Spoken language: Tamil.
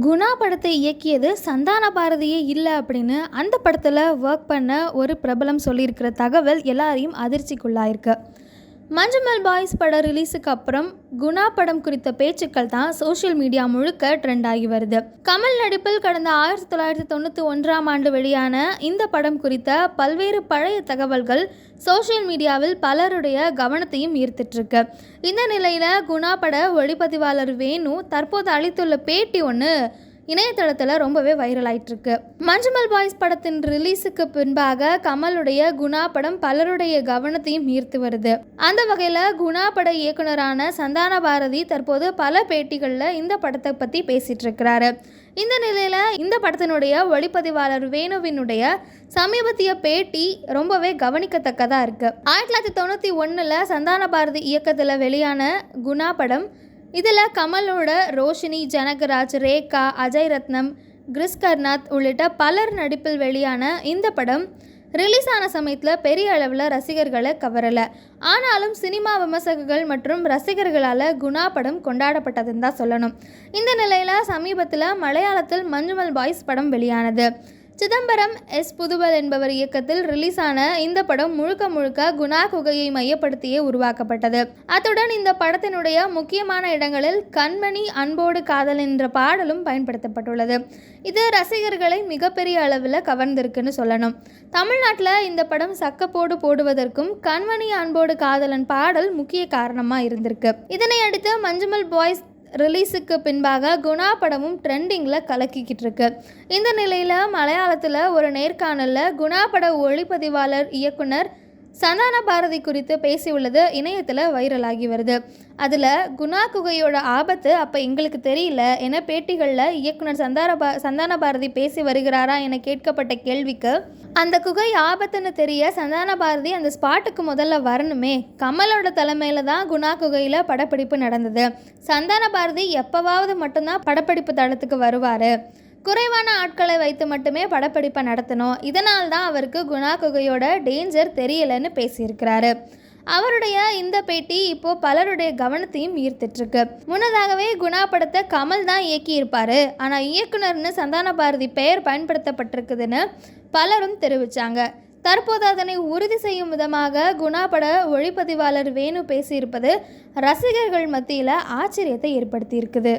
குணா படத்தை இயக்கியது சந்தான பாரதியே இல்லை அப்படின்னு அந்த படத்தில் ஒர்க் பண்ண ஒரு பிரபலம் சொல்லியிருக்கிற தகவல் எல்லாரையும் அதிர்ச்சிக்குள்ளாயிருக்கு. மஞ்சுமல் பாய்ஸ் பட ரிலீஸுக்கு அப்புறம் குணா படம் குறித்த பேச்சுக்கள் தான் சோஷியல் மீடியா முழுக்க ட்ரெண்ட் ஆகி வருது. கமல் நடிப்பில் கடந்த ஆயிரத்தி தொள்ளாயிரத்தி தொண்ணூற்றி ஒன்றாம் ஆண்டு வெளியான இந்த படம் குறித்த பல்வேறு பழைய தகவல்கள் சோஷியல் மீடியாவில் பலருடைய கவனத்தையும் ஈர்த்துட்ருக்கு இந்த நிலையில் குணா பட ஒளிப்பதிவாளர் வேணு தற்போது அளித்துள்ள பேட்டி ஒன்று இணையதளத்தில் ரொம்பவே வைரல் ஆயிட்டுருக்கு. மஞ்சுமல் பாய்ஸ் படத்தின் ரிலீஸுக்கு பின்பாக கமலுடைய குணா படம் பலருடைய கவனத்தையும் ஈர்த்து வருது. அந்த வகையில் குணா பட இயக்குனரான சந்தான பாரதி தற்போது பல பேட்டிகளில் இந்த படத்தை பற்றி பேசிகிட்டு இருக்கிறாரு இந்த நிலையில் இந்த படத்தினுடைய ஒளிப்பதிவாளர் வேணுவினுடைய சமீபத்திய பேட்டி ரொம்பவே கவனிக்கத்தக்கதாக இருக்குது ஆயிரத்தி தொள்ளாயிரத்தி தொண்ணூற்றி ஒன்றில் சந்தான பாரதி இயக்கத்தில் வெளியான குணா படம் இதில் கமலோட ரோஷினி ஜனகராஜ் ரேகா அஜய் ரத்னம் கிறிஸ் கர்நாத் உள்ளிட்ட பலர் நடிப்பில் வெளியான இந்த படம் ரிலீஸ் ஆன சமயத்தில் பெரிய அளவில் ரசிகர்களை கவரலை. ஆனாலும் சினிமா விமர்சகர்கள் மற்றும் ரசிகர்களால் குணா படம் கொண்டாடப்பட்டதுன்னு தான் சொல்லணும். இந்த நிலையில் சமீபத்தில் மலையாளத்தில் மஞ்சுமல் பாய்ஸ் படம் வெளியானது. சிதம்பரம் எஸ் புதுவல் என்பவர் இயக்கத்தில் ரிலீஸ் ஆன இந்த படம் முழுக்க முழுக்க குணா குகையை மையப்படுத்தியே உருவாக்கப்பட்டது. அத்துடன் இந்த படத்தினுடைய முக்கியமான இடங்களில் கண்மணி அன்போடு காதல் என்ற பாடலும் பயன்படுத்தப்பட்டுள்ளது. இது ரசிகர்களை மிகப்பெரிய அளவில் கவர்ந்திருக்குன்னு சொல்லணும். தமிழ்நாட்டில் இந்த படம் சக்கப்போடு போடுவதற்கும் கண்மணி அன்போடு காதலன் பாடல் முக்கிய காரணமாக இருந்திருக்கு. இதனை அடுத்து மஞ்சுமல் பாய்ஸ் ரிலீஸுக்கு பின்பாக குணா படமும் ட்ரெண்டிங்கில் கலக்கிக்கிட்டு இருக்கு இந்த நிலையில் மலையாளத்தில் ஒரு நேர்காணலில் குணா பட ஒளிப்பதிவாளர் இயக்குனர் சந்தான பாரதி குறித்து பேசியுள்ளது இணையத்தில் வைரலாகி வருது. அதில் குணா குகையோட ஆபத்து அப்போ எங்களுக்கு தெரியல என பேட்டிகளில் இயக்குனர் சந்தான பா சந்தான பாரதி பேசி வருகிறாரா என கேட்கப்பட்ட கேள்விக்கு அந்த குகை ஆபத்துன்னு தெரிய சந்தான பாரதி அந்த ஸ்பாட்டுக்கு முதல்ல வரணுமே. கமலோட தலைமையில் தான் குணா குகையில் படப்பிடிப்பு நடந்தது. சந்தான பாரதி எப்போவாவது மட்டும்தான் படப்பிடிப்பு தளத்துக்கு வருவார். குறைவான ஆட்களை வைத்து மட்டுமே படப்பிடிப்பை நடத்தணும். இதனால் தான் அவருக்கு குணா குகையோட டேஞ்சர் தெரியலைன்னு பேசியிருக்கிறாரு. அவருடைய இந்த பேட்டி இப்போ பலருடைய கவனத்தையும் ஈர்த்துட்ருக்கு முன்னதாகவே குணா படத்தை கமல் தான் இயக்கியிருப்பாரு. ஆனால் இயக்குனர்னு சந்தான பாரதி பெயர் பயன்படுத்தப்பட்டிருக்குதுன்னு பலரும் தெரிவித்தாங்க தற்போது அதனை உறுதி செய்யும் விதமாக குணா பட ஒளிப்பதிவாளர் வேணு பேசியிருப்பது ரசிகர்கள் மத்தியில் ஆச்சரியத்தை ஏற்படுத்தியிருக்குது.